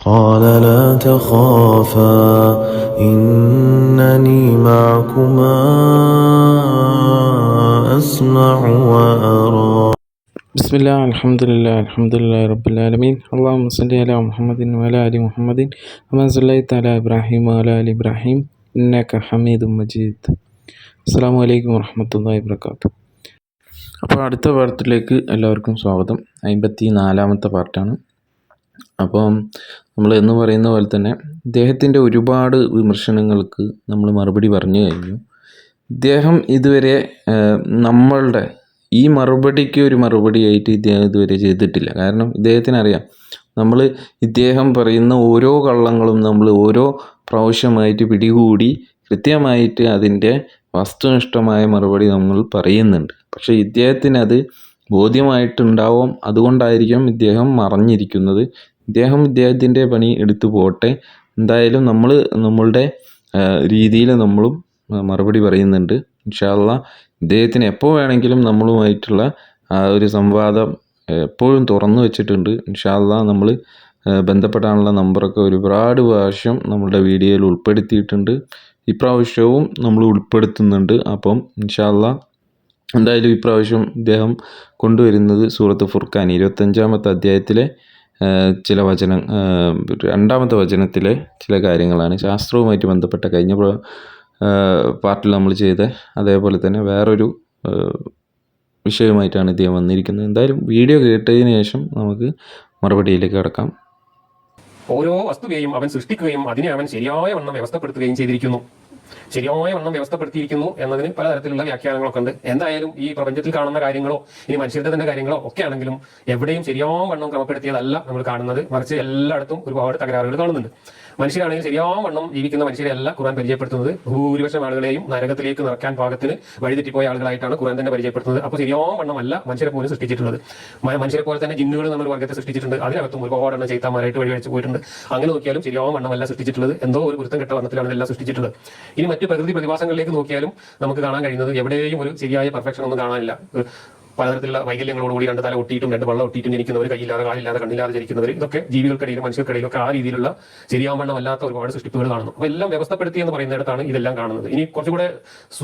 قال لا تخافا إنني معكما أسمع وأرى بسم الله الحمد لله الحمد لله رب العالمين اللهم صل على محمد وعلى آل محمد كما صليت على إبراهيم وعلى آل إبراهيم إنك حميد مجيد അസ്സാം വലൈക്കും വർഹമത്തല്ലാ വാബർക്കാത്തു അപ്പോൾ അടുത്ത പാർട്ടിലേക്ക് എല്ലാവർക്കും സ്വാഗതം അമ്പത്തി നാലാമത്തെ പാർട്ടാണ് അപ്പം നമ്മൾ എന്ന് പറയുന്ന പോലെ തന്നെ ഇദ്ദേഹത്തിന്റെ ഒരുപാട് വിമർശനങ്ങൾക്ക് നമ്മൾ മറുപടി പറഞ്ഞു കഴിഞ്ഞു. ഇദ്ദേഹം ഇതുവരെ നമ്മളുടെ ഈ മറുപടിക്ക് ഒരു മറുപടിയായിട്ട് ഇദ്ദേഹം ഇതുവരെ ചെയ്തിട്ടില്ല. കാരണം ഇദ്ദേഹത്തിന് അറിയാം നമ്മൾ ഇദ്ദേഹം പറയുന്ന ഓരോ കള്ളങ്ങളും നമ്മൾ ഓരോ പ്രാവശ്യമായിട്ട് പിടികൂടി കൃത്യമായിട്ട് അതിന്റെ വസ്തുനിഷ്ഠമായ മറുപടി നമ്മൾ പറയുന്നുണ്ട്. പക്ഷേ ഇദ്ദേഹത്തിന് അത് ബോധ്യമായിട്ടുണ്ടാവും. അതുകൊണ്ടായിരിക്കും ഇദ്ദേഹം മറഞ്ഞിരിക്കുന്നത്. ഇദ്ദേഹം ഇദ്ദേഹത്തിന്റെ പണി എടുത്തു പോട്ടെ. എന്തായാലും നമ്മൾ നമ്മളുടെ രീതിയിൽ നമ്മളും മറുപടി പറയുന്നുണ്ട്. ഇൻഷാല്ല ഇദ്ദേഹത്തിന് എപ്പോൾ വേണമെങ്കിലും നമ്മളുമായിട്ടുള്ള ആ ഒരു സംവാദം എപ്പോഴും തുറന്നു വെച്ചിട്ടുണ്ട്. ഇൻഷാല്ല നമ്മൾ ബന്ധപ്പെടാനുള്ള നമ്പറൊക്കെ ഒരുപാട് പ്രാവശ്യം നമ്മളുടെ വീഡിയോയിൽ ഉൾപ്പെടുത്തിയിട്ടുണ്ട്. ഇപ്രാവശ്യവും നമ്മൾ ഉൾപ്പെടുത്തുന്നുണ്ട്. അപ്പം ഇൻഷാല്ല എന്തായാലും ഇപ്രാവശ്യം ഇദ്ദേഹം കൊണ്ടുവരുന്നത് സൂറത്ത് ഫുർഖാൻ ഇരുപത്തഞ്ചാമത്തെ അധ്യായത്തിലെ ചില വചനം രണ്ടാമത്തെ വചനത്തിലെ ചില കാര്യങ്ങളാണ് ശാസ്ത്രവുമായിട്ട് ബന്ധപ്പെട്ട കഴിഞ്ഞ പാർട്ടിൽ നമ്മൾ ചെയ്ത അതേപോലെ തന്നെ വേറൊരു വിഷയവുമായിട്ടാണ് ഇദ്ദേഹം വന്നിരിക്കുന്നത്. എന്തായാലും വീഡിയോ കേട്ടതിന് ശേഷം നമുക്ക് മറുപടിയിലേക്ക് കടക്കാം. ഓരോ വസ്തുവെയും അവൻ സൃഷ്ടിക്കുകയും അതിനെ അവൻ ശരിയായ വണ്ണം വ്യവസ്ഥപ്പെടുത്തുകയും ചെയ്തിരിക്കുന്നു. ശരിയായ വണ്ണം വ്യവസ്ഥപ്പെടുത്തിയിരിക്കുന്നു എന്നതിന് പലതരത്തിലുള്ള വ്യാഖ്യാനങ്ങളൊക്കെ ഉണ്ട്. എന്തായാലും ഈ പ്രപഞ്ചത്തിൽ കാണുന്ന കാര്യങ്ങളോ ഇനി മനുഷ്യരുടെ തന്നെ കാര്യങ്ങളോ ഒക്കെ ആണെങ്കിലും എവിടെയും ശരിയായ വണ്ണം ക്രമപ്പെടുത്തിയതല്ല നമ്മൾ കാണുന്നത്. മറിച്ച് എല്ലായിടത്തും ഒരുപാട് തകരാറുകൾ കാണുന്നുണ്ട്. മനുഷ്യരാണെങ്കിൽ ശരിയാവണ്ണം ജീവിക്കുന്ന മനുഷ്യരെയല്ല ഖുറാൻ പരിചയപ്പെടുത്തുന്നത്. ഭൂരിപക്ഷം ആളുകളെയും നരകത്തിലേക്ക് നിറക്കാൻ പാകത്തിന് വഴിതെറ്റിപ്പോയ ആളുകളായിട്ടാണ് ഖുറാൻ തന്നെ പരിചയപ്പെടുത്തുന്നത്. അപ്പോൾ ശരിയാവണ്ണം അല്ല മനുഷ്യരെ പോലും സൃഷ്ടിച്ചിട്ടുള്ളത്. മനുഷ്യരെ പോലെ തന്നെ ജിന്നുകൾ നമ്മൾ വർഗത്തെ സൃഷ്ടിച്ചിട്ടുണ്ട്. അതിനകത്തും ഒരുപാട് എണ്ണം ചെയ്താമാരായിട്ട് വഴിവഴിച്ച് പോയിട്ടുണ്ട്. അങ്ങനെ നോക്കിയാലും ശരിയായ അല്ല സൃഷ്ടിച്ചിട്ടുള്ളത്. എന്തോ ഒരു വൃത്തം കെട്ട വർണത്തിലാണ് ഇതെല്ലാം സൃഷ്ടിച്ചിട്ടുള്ളത്. ഇനി മറ്റു പ്രകൃതി പ്രതിഭാസങ്ങളിലേക്ക് നോക്കിയാലും നമുക്ക് കാണാൻ കഴിയുന്നത് എവിടെയും ഒരു ശരിയായ പെർഫെക്ഷൻ ഒന്നും കാണാനില്ല. പലതരത്തിലുള്ള വൈകല്യങ്ങളോടുകൂടി രണ്ട് തല ഒട്ടിയിട്ടും രണ്ട് വള്ളം ഒട്ടിയിട്ടും ജനിക്കുന്നവർ കയ്യില്ലാതെ കാലില്ലാതെ കണ്ണില്ലാതെ ജനിക്കുന്നവർ ഇതൊക്കെ ജീവികൾക്കിടയിലും മനുഷ്യർക്കിടയിലും ഒക്കെ ആ രീതിയിലുള്ള ശരിയാൻ വണ്ണമല്ലാത്ത ഒരുപാട് സൃഷ്ടിപ്പുകൾ കാണുന്നു. അപ്പോൾ എല്ലാം വ്യവസ്ഥപ്പെടുത്തി എന്ന് പറയുന്നിടത്താണ് ഇതെല്ലാം കാണുന്നത്. ഇനി കുറച്ചുകൂടെ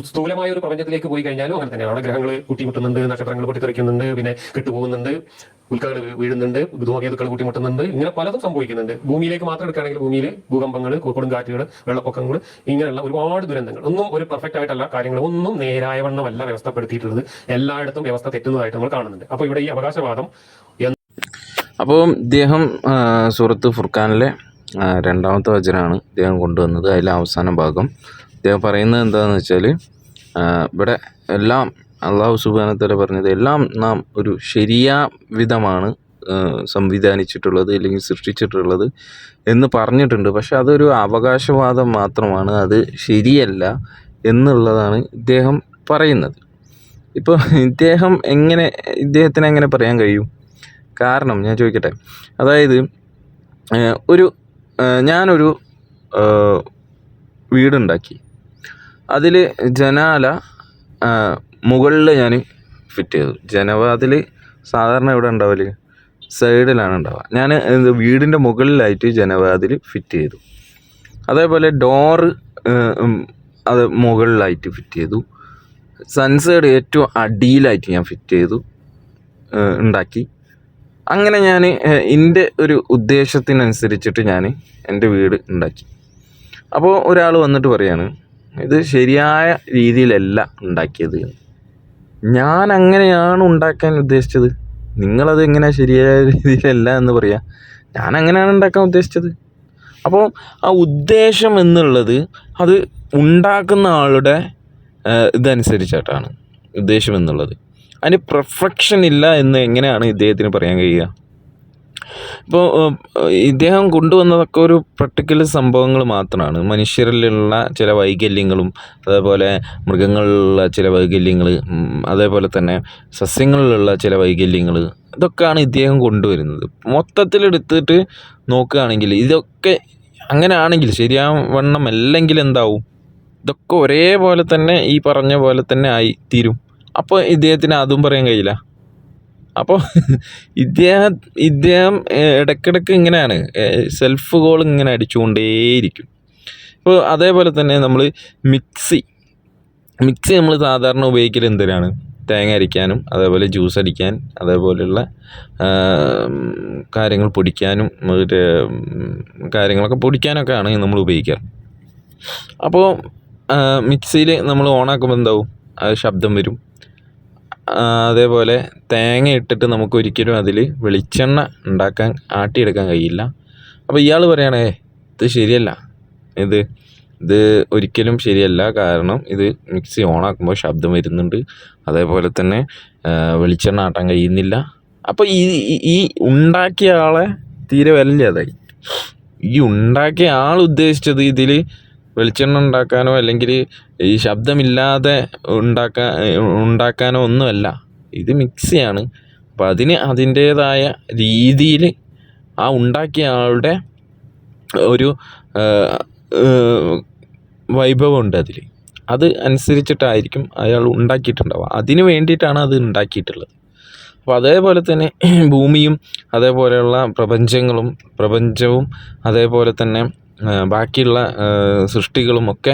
സ്ഥൂലമായ ഒരു പ്രപഞ്ചത്തിലേക്ക് പോയി കഴിഞ്ഞാലും അങ്ങനെ തന്നെയാണ്. ഗ്രഹങ്ങൾ കുട്ടിമുട്ടുന്നുണ്ട് നക്ഷത്രങ്ങൾ പൊട്ടിത്തെറിക്കുന്നുണ്ട് പിന്നെ കെട്ടുപോകുന്നുണ്ട്. ഉൽക്കകൾ വീഴുന്നുണ്ട് ധൂമകേതുക്കൾ കൂട്ടിമുട്ടുന്നുണ്ട്. ഇങ്ങനെ പലതും സംഭവിക്കുന്നുണ്ട്. ഭൂമിയിലേക്ക് മാത്രം എടുക്കുകയാണെങ്കിൽ ഭൂമിയിൽ ഭൂകമ്പങ്ങൾ കൊടുങ്കാറ്റുകൾ വെള്ളപ്പൊക്കങ്ങൾ ഇങ്ങനെയുള്ള ഒരുപാട് ദുരന്തങ്ങൾ. ഒന്നും ഒരു പെർഫെക്റ്റ് ആയിട്ടല്ല കാര്യങ്ങൾ ഒന്നും നേരായ വണ്ണമല്ല വ്യവസ്ഥപ്പെടുത്തിയിട്ടുള്ളത്. എല്ലായിടത്തും വ്യവസ്ഥ തെറ്റുന്നതായിട്ട് നമ്മൾ കാണുന്നുണ്ട്. അപ്പോൾ ഇവിടെ ഈ അവകാശവാദം അപ്പോൾ ഇദ്ദേഹം സൂറത്ത് ഫുർഖാനിലെ രണ്ടാമത്തെ വചനമാണ് ഇദ്ദേഹം കൊണ്ടുവന്നത്. അതിലെ അവസാന ഭാഗം. ഇദ്ദേഹം പറയുന്നത് എന്താണെന്ന് വെച്ചാൽ ഇവിടെ എല്ലാം അള്ളാഹു സുബാനത്തല പറഞ്ഞത് എല്ലാം നാം ഒരു ശരിയാ വിധമാണ് സംവിധാനിച്ചിട്ടുള്ളത് അല്ലെങ്കിൽ സൃഷ്ടിച്ചിട്ടുള്ളത് എന്ന് പറഞ്ഞിട്ടുണ്ട്. പക്ഷെ അതൊരു അവകാശവാദം മാത്രമാണ് അത് ശരിയല്ല എന്നുള്ളതാണ് ഇദ്ദേഹം പറയുന്നത്. ഇപ്പോൾ ഇദ്ദേഹം എങ്ങനെ ഇദ്ദേഹത്തിന് എങ്ങനെ പറയാൻ കഴിയും? കാരണം ഞാൻ ചോദിക്കട്ടെ. അതായത് ഒരു ഞാനൊരു വീടുണ്ടാക്കി. അതിൽ ജനാല മുകളിൽ ഞാൻ ഫിറ്റ് ചെയ്തു. ജനവാതിൽ സാധാരണ എവിടെ ഉണ്ടാവൽ? സൈഡിലാണ് ഉണ്ടാവുക. ഞാൻ വീടിന്റെ മുകളിലായിട്ട് ജനവാതിൽ ഫിറ്റ് ചെയ്തു. അതേപോലെ ഡോറ് അത് മുകളിലായിട്ട് ഫിറ്റ് ചെയ്തു. സൺസൈഡ് ഏറ്റവും അടിയിലായിട്ട് ഞാൻ ഫിറ്റ് ചെയ്തു. ഉണ്ടാക്കി. അങ്ങനെ ഞാൻ എന്റെ ഒരു ഉദ്ദേശത്തിനനുസരിച്ചിട്ട് ഞാൻ എന്റെ വീട് ഉണ്ടാക്കി. അപ്പോൾ ഒരാൾ വന്നിട്ട് പറയാണ് ഇത് ശരിയായ രീതിയിലല്ല ഉണ്ടാക്കിയത് എന്ന്. ഞാൻ അങ്ങനെയാണ് ഉണ്ടാക്കാൻ ഉദ്ദേശിച്ചത്. നിങ്ങളത് എങ്ങനെ ശരിയായ രീതിയിലല്ല എന്ന് പറയാ. ഞാൻ അങ്ങനെയാണ് ഉണ്ടാക്കാൻ ഉദ്ദേശിച്ചത്. അപ്പോൾ ആ ഉദ്ദേശം എന്നുള്ളത് അത് ഉണ്ടാക്കുന്ന ആളുടെ ഇതനുസരിച്ചിട്ടാണ് ഉദ്ദേശം എന്നുള്ളത്. അതിന് പെർഫെക്ഷൻ ഇല്ല എന്ന് എങ്ങനെയാണ് ഇദ്ദേഹത്തിന് പറയാൻ കഴിയുക? ഇപ്പോൾ ഇദ്ദേഹം കൊണ്ടുവന്നതൊക്കെ ഒരു പർട്ടിക്കുലർ സംഭവങ്ങൾ മാത്രമാണ്. മനുഷ്യരിലുള്ള ചില വൈകല്യങ്ങളും അതേപോലെ മൃഗങ്ങളിലുള്ള ചില വൈകല്യങ്ങൾ അതേപോലെ തന്നെ സസ്യങ്ങളിലുള്ള ചില വൈകല്യങ്ങൾ ഇതൊക്കെയാണ് ഇദ്ദേഹം കൊണ്ടുവരുന്നത്. മൊത്തത്തിലെടുത്തിട്ട് നോക്കുകയാണെങ്കിൽ ഇതൊക്കെ അങ്ങനെയാണെങ്കിൽ ശരിയാവണ്ണം അല്ലെങ്കിൽ എന്താവും? ഇതൊക്കെ ഒരേപോലെ തന്നെ ഈ പറഞ്ഞ പോലെ തന്നെ ആയി തീരും. അപ്പോൾ ഇദ്ദേഹത്തിന് അതും പറയാൻ കഴിയില്ല. അപ്പോൾ ഇദ്ദേഹം ഇദ്ദേഹം ഇടയ്ക്കിടയ്ക്ക് ഇങ്ങനെയാണ്. സെൽഫ് ഗോൾ ഇങ്ങനെ അടിച്ചുകൊണ്ടേയിരിക്കും. ഇപ്പോൾ അതേപോലെ തന്നെ നമ്മൾ മിക്സി. മിക്സി നമ്മൾ സാധാരണ ഉപയോഗിക്കൽ എന്തിനാണ്? തേങ്ങ അരിക്കാനും അതേപോലെ ജ്യൂസ് അടിക്കാൻ അതേപോലെയുള്ള കാര്യങ്ങൾ പൊടിക്കാനും മറ്റേ കാര്യങ്ങളൊക്കെ പൊടിക്കാനൊക്കെ ആണ് നമ്മൾ ഉപയോഗിക്കാറ് അപ്പോൾ മിക്സിയിൽ നമ്മൾ ഓണാക്കുമ്പോൾ എന്താവും? ശബ്ദം വരും. അതേപോലെ തേങ്ങ ഇട്ടിട്ട് നമുക്ക് ഒരിക്കലും അതിൽ വെളിച്ചെണ്ണ ഉണ്ടാക്കാൻ ആട്ടിയെടുക്കാൻ കഴിയില്ല. അപ്പോൾ ഇയാൾ പറയണേ ഇത് ശരിയല്ല. ഇത് ഇത് ഒരിക്കലും ശരിയല്ല. കാരണം ഇത് മിക്സി ഓണാക്കുമ്പോൾ ശബ്ദം വരുന്നുണ്ട്. അതേപോലെ തന്നെ വെളിച്ചെണ്ണ ആട്ടാൻ കഴിയുന്നില്ല. അപ്പോൾ ഈ ഈ- ഉണ്ടാക്കിയ ആളെ തീരെ വിലയില്ലാതായി. ഈ ഉണ്ടാക്കിയ ആൾ ഉദ്ദേശിച്ചത് ഇതിൽ വെളിച്ചെണ്ണ ഉണ്ടാക്കാനോ അല്ലെങ്കിൽ ഈ ശബ്ദമില്ലാതെ ഉണ്ടാക്കാൻ ഉണ്ടാക്കാനോ ഒന്നുമല്ല. ഇത് മിക്സിയാണ് അപ്പം അതിന് അതിന്റേതായ രീതിയിൽ ആ ഉണ്ടാക്കിയ ആളുടെ ഒരു വൈഭവമുണ്ട് അതിൽ അത് അനുസരിച്ചിട്ടായിരിക്കും അയാൾ ഉണ്ടാക്കിയിട്ടുണ്ടാവുക. അതിന് വേണ്ടിയിട്ടാണ് അത് ഉണ്ടാക്കിയിട്ടുള്ളത്. അപ്പോൾ അതേപോലെ തന്നെ ഭൂമിയും അതേപോലെയുള്ള പ്രപഞ്ചങ്ങളും പ്രപഞ്ചവും അതേപോലെ തന്നെ ബാക്കിയുള്ള സൃഷ്ടികളുമൊക്കെ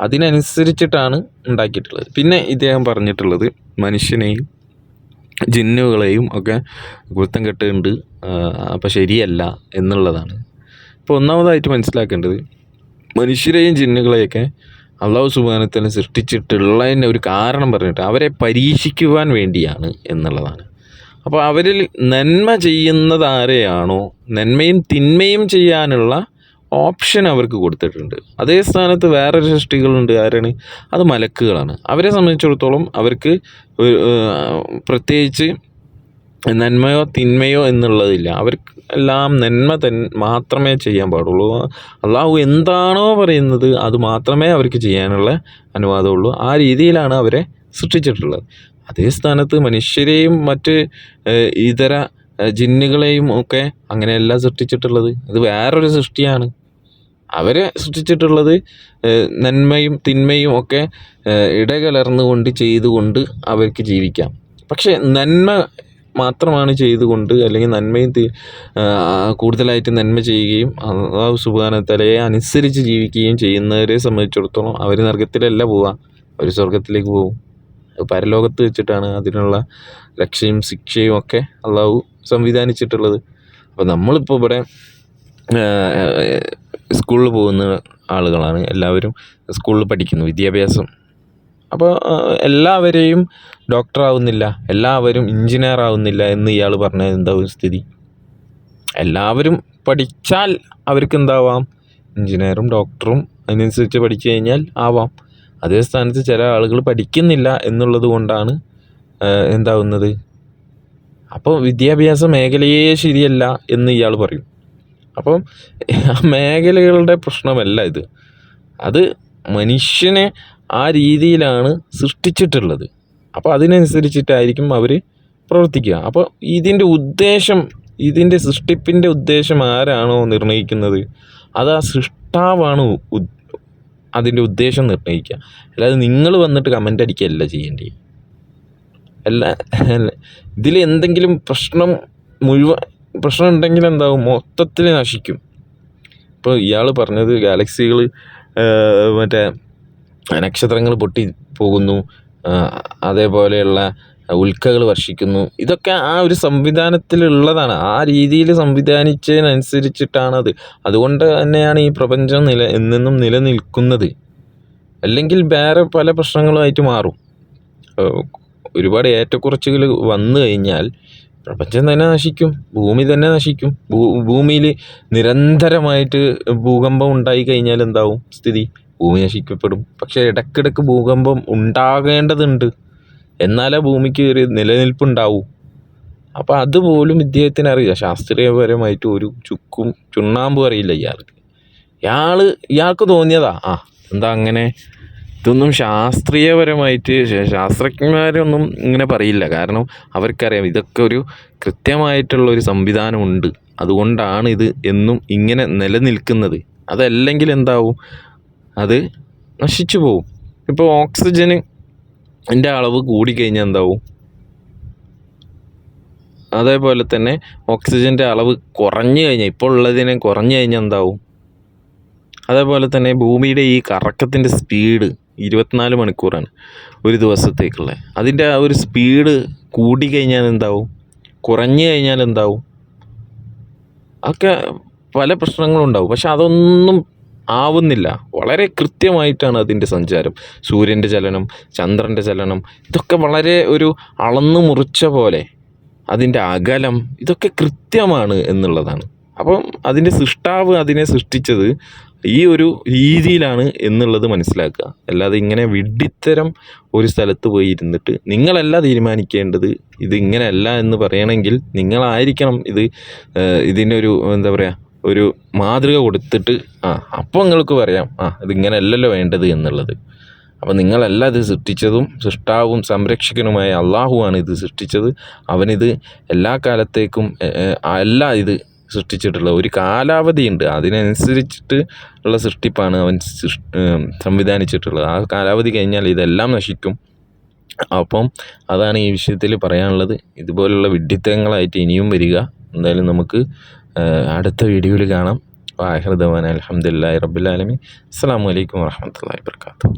അതിനനുസരിച്ചിട്ടാണ് ഉണ്ടാക്കിയിട്ടുള്ളത്. പിന്നെ ഇദ്ദേഹം പറഞ്ഞിട്ടുള്ളത് മനുഷ്യനെയും ജിന്നുകളെയും ഒക്കെ കുരുത്തം കെട്ടുണ്ട് അപ്പോൾ ശരിയല്ല എന്നുള്ളതാണ്. ഇപ്പോൾ ഒന്നാമതായിട്ട് മനസ്സിലാക്കേണ്ടത് മനുഷ്യരെയും ജിന്നുകളെയൊക്കെ അള്ളാഹു സുബാനത്തിന് സൃഷ്ടിച്ചിട്ടുള്ളതിന്റെ ഒരു കാരണം പറഞ്ഞിട്ട് അവരെ പരീക്ഷിക്കുവാൻ വേണ്ടിയാണ് എന്നുള്ളതാണ്. അപ്പോൾ അവരിൽ നന്മ ചെയ്യുന്നത് ആരെയാണോ നന്മയും തിന്മയും ചെയ്യാനുള്ള ഓപ്ഷൻ അവർക്ക് കൊടുത്തിട്ടുണ്ട്. അതേ സ്ഥാനത്ത് വേറൊരു സൃഷ്ടികളുണ്ട്. ആരാണ്? അത് മലക്കുകളാണ്. അവരെ സംബന്ധിച്ചിടത്തോളം അവർക്ക് പ്രത്യേകിച്ച് നന്മയോ തിന്മയോ എന്നുള്ളതില്ല. അവർക്ക് എല്ലാം നന്മ തൻ മാത്രമേ ചെയ്യാൻ പാടുള്ളൂ. അള്ളാഹു എന്താണോ പറയുന്നത് അത് മാത്രമേ അവർക്ക് ചെയ്യാനുള്ള അനുവാദമുള്ളൂ. ആ രീതിയിലാണ് അവരെ സൃഷ്ടിച്ചിട്ടുള്ളത്. അതേ സ്ഥാനത്ത് മനുഷ്യരെയും മറ്റ് ഇതര ജിന്നുകളെയും ഒക്കെ അങ്ങനെയല്ല സൃഷ്ടിച്ചിട്ടുള്ളത്. ഇത് വേറൊരു സൃഷ്ടിയാണ്. അവരെ സൃഷ്ടിച്ചിട്ടുള്ളത് നന്മയും തിന്മയും ഒക്കെ ഇടകലർന്നുകൊണ്ട് ചെയ്തുകൊണ്ട് അവർക്ക് ജീവിക്കാം. പക്ഷേ നന്മ മാത്രമാണ് ചെയ്തുകൊണ്ട് അല്ലെങ്കിൽ നന്മയും കൂടുതലായിട്ട് നന്മ ചെയ്യുകയും അള്ളാഹു സുബാനത്തലയെ അനുസരിച്ച് ജീവിക്കുകയും ചെയ്യുന്നവരെ സംബന്ധിച്ചിടത്തോളം അവർ നരകത്തിലല്ല പോവുക അവർ സ്വർഗത്തിലേക്ക് പോകും. പരലോകത്ത് വെച്ചിട്ടാണ് അതിനുള്ള രക്ഷയും ശിക്ഷയും ഒക്കെ അള്ളാഹു സംവിധാനിച്ചിട്ടുള്ളത്. അപ്പോൾ നമ്മളിപ്പോൾ ഇവിടെ സ്കൂളിൽ പോകുന്ന ആളുകളാണ്. എല്ലാവരും സ്കൂളിൽ പഠിക്കുന്നു വിദ്യാഭ്യാസം. അപ്പോൾ എല്ലാവരെയും ഡോക്ടർ ആവുന്നില്ല എല്ലാവരും എഞ്ചിനീയർ ആവുന്നില്ല എന്ന് ഇയാൾ പറഞ്ഞാൽ എന്താവും സ്ഥിതി? എല്ലാവരും പഠിച്ചാൽ അവർക്ക് എന്താവാം? എഞ്ചിനീയറും ഡോക്ടറും അതിനനുസരിച്ച് പഠിച്ചു കഴിഞ്ഞാൽ ആവാം. അതേ സ്ഥാനത്ത് ചില ആളുകൾ പഠിക്കുന്നില്ല എന്നുള്ളത് കൊണ്ടാണ് എന്താവുന്നത്? അപ്പോൾ വിദ്യാഭ്യാസ മേഖലയേ ശരിയല്ല എന്ന് ഇയാൾ പറയും. അപ്പം മേഖലകളുടെ പ്രശ്നമല്ല ഇത്. അത് മനുഷ്യനെ ആ രീതിയിലാണ് സൃഷ്ടിച്ചിട്ടുള്ളത്. അപ്പോൾ അതിനനുസരിച്ചിട്ടായിരിക്കും അവർ പ്രവർത്തിക്കുക. അപ്പോൾ ഇതിന്റെ ഉദ്ദേശം ഇതിന്റെ സൃഷ്ടിപ്പിന്റെ ഉദ്ദേശം ആരാണോ നിർണയിക്കുന്നത് അത് ആ സൃഷ്ടാവാണ് അതിന്റെ ഉദ്ദേശം നിർണയിക്കുക അല്ലാതെ നിങ്ങൾ വന്നിട്ട് കമന്റ് അടിക്കുകയല്ല ചെയ്യേണ്ടി. അല്ല ഇതിൽ എന്തെങ്കിലും പ്രശ്നം മുഴുവൻ പ്രശ്നം ഉണ്ടെങ്കിൽ എന്താവും മൊത്തത്തിൽ നശിക്കും. ഇപ്പോൾ ഇയാൾ പറഞ്ഞത് ഗാലക്സികൾ മറ്റേ നക്ഷത്രങ്ങൾ പൊട്ടി പോകുന്നു അതേപോലെയുള്ള ഉൽക്കകൾ വർഷിക്കുന്നു. ഇതൊക്കെ ആ ഒരു സംവിധാനത്തിലുള്ളതാണ്. ആ രീതിയിൽ സംവിധാനിച്ചതിനനുസരിച്ചിട്ടാണത്. അതുകൊണ്ട് തന്നെയാണ് ഈ പ്രപഞ്ചം നില എന്നും നിലനിൽക്കുന്നത്. അല്ലെങ്കിൽ വേറെ പല പ്രശ്നങ്ങളുമായിട്ട് മാറും. ഒരുപാട് ഏറ്റക്കുറച്ചുകൾ വന്നു കഴിഞ്ഞാൽ പ്രപഞ്ചം തന്നെ നശിക്കും ഭൂമി തന്നെ നശിക്കും. ഭൂമിയിൽ നിരന്തരമായിട്ട് ഭൂകമ്പം ഉണ്ടായി കഴിഞ്ഞാൽ എന്താവും സ്ഥിതി? ഭൂമി നശിക്കപ്പെടും. പക്ഷേ ഇടയ്ക്കിടയ്ക്ക് ഭൂകമ്പം ഉണ്ടാകേണ്ടതുണ്ട്. എന്നാലേ ഭൂമിക്ക് ഒരു നിലനിൽപ്പുണ്ടാവൂ. അപ്പോൾ അതുപോലും ഇദ്ദേഹത്തിന് അറിയില്ല. ശാസ്ത്രീയപരമായിട്ട് ഒരു ചുക്കും ചുണ്ണാമ്പും അറിയില്ല ഇയാൾക്ക്. ഇയാൾ ഇയാൾക്ക് തോന്നിയതാ. ആ എന്താ അങ്ങനെ? ഇതൊന്നും ശാസ്ത്രീയപരമായിട്ട് ശാസ്ത്രജ്ഞന്മാരൊന്നും ഇങ്ങനെ പറയില്ല. കാരണം അവർക്കറിയാം ഇതൊക്കെ ഒരു കൃത്യമായിട്ടുള്ള ഒരു സംവിധാനമുണ്ട്. അതുകൊണ്ടാണ് ഇത് എന്നും ഇങ്ങനെ നിലനിൽക്കുന്നത്. അതല്ലെങ്കിൽ എന്താവും? അത് നശിച്ചു പോവും. ഇപ്പോൾ ഓക്സിജന് എന്റെ അളവ് കൂടിക്കഴിഞ്ഞാൽ എന്താവും? അതേപോലെ തന്നെ ഓക്സിജന്റെ അളവ് കുറഞ്ഞു കഴിഞ്ഞാൽ ഇപ്പോൾ ഉള്ളതിനെ കുറഞ്ഞു കഴിഞ്ഞാൽ എന്താവും? അതേപോലെ തന്നെ ഭൂമിയുടെ ഈ കറക്കത്തിന്റെ സ്പീഡ് ഇരുപത്തിനാല് മണിക്കൂറാണ് ഒരു ദിവസത്തേക്കുള്ളത്. അതിന്റെ ആ ഒരു സ്പീഡ് കൂടി കഴിഞ്ഞാൽ എന്താവും? കുറഞ്ഞു കഴിഞ്ഞാൽ എന്താവും? ഒക്കെ പല പ്രശ്നങ്ങളും ഉണ്ടാവും. പക്ഷെ അതൊന്നും ആവുന്നില്ല. വളരെ കൃത്യമായിട്ടാണ് അതിന്റെ സഞ്ചാരം. സൂര്യന്റെ ചലനം ചന്ദ്രന്റെ ചലനം ഇതൊക്കെ വളരെ ഒരു അളന്നു മുറിച്ച പോലെ അതിന്റെ അകലം ഇതൊക്കെ കൃത്യമാണ് എന്നുള്ളതാണ്. അപ്പം അതിന്റെ സൃഷ്ടാവ് അതിനെ സൃഷ്ടിച്ചത് ഈ ഒരു രീതിയിലാണ് എന്നുള്ളത് മനസ്സിലാക്കുക. അല്ലാതെ ഇങ്ങനെ വിഡ്ഢിത്തരം ഒരു സ്ഥലത്ത് പോയി ഇരുന്നിട്ട് നിങ്ങളല്ല തീരുമാനിക്കേണ്ടത് ഇത് ഇങ്ങനെയല്ല എന്ന് പറയണമെങ്കിൽ നിങ്ങളായിരിക്കണം ഇത് ഇതിന്റെ ഒരു എന്താ പറയുക ഒരു മാതൃക കൊടുത്തിട്ട് ആ അപ്പോൾ നിങ്ങൾക്ക് പറയാം ആ ഇതിങ്ങനെയല്ലല്ലോ വേണ്ടത് എന്നുള്ളത്. അപ്പോൾ നിങ്ങളല്ല ഇത് സൃഷ്ടിച്ചതും സൃഷ്ടാവും സംരക്ഷകനുമായ അള്ളാഹുവാണ് ഇത് സൃഷ്ടിച്ചത്. അവനിത് എല്ലാ കാലത്തേക്കും അല്ല ഇത് സൃഷ്ടിച്ചിട്ടുള്ളത് ഒരു കാലാവധിയുണ്ട്. അതിനനുസരിച്ചിട്ട് ഉള്ള സൃഷ്ടിപ്പാണ് അവൻ സംവിധാനിച്ചിട്ടുള്ളത്. ആ കാലാവധി കഴിഞ്ഞാൽ ഇതെല്ലാം നശിക്കും. അപ്പം അതാണ് ഈ വിഷയത്തിൽ പറയാനുള്ളത്. ഇതുപോലുള്ള വിഡ്ഢിത്തങ്ങളായിട്ട് ഇനിയും വരിക. എന്തായാലും നമുക്ക് അടുത്ത വീഡിയോയിൽ കാണാം. വാഹിർദവാൻ അലഹമുല്ലാ റബുലാലമി അസ്സാം വലൈക്കും വാഹമത്തല്ലാ വാബർക്കാത്തു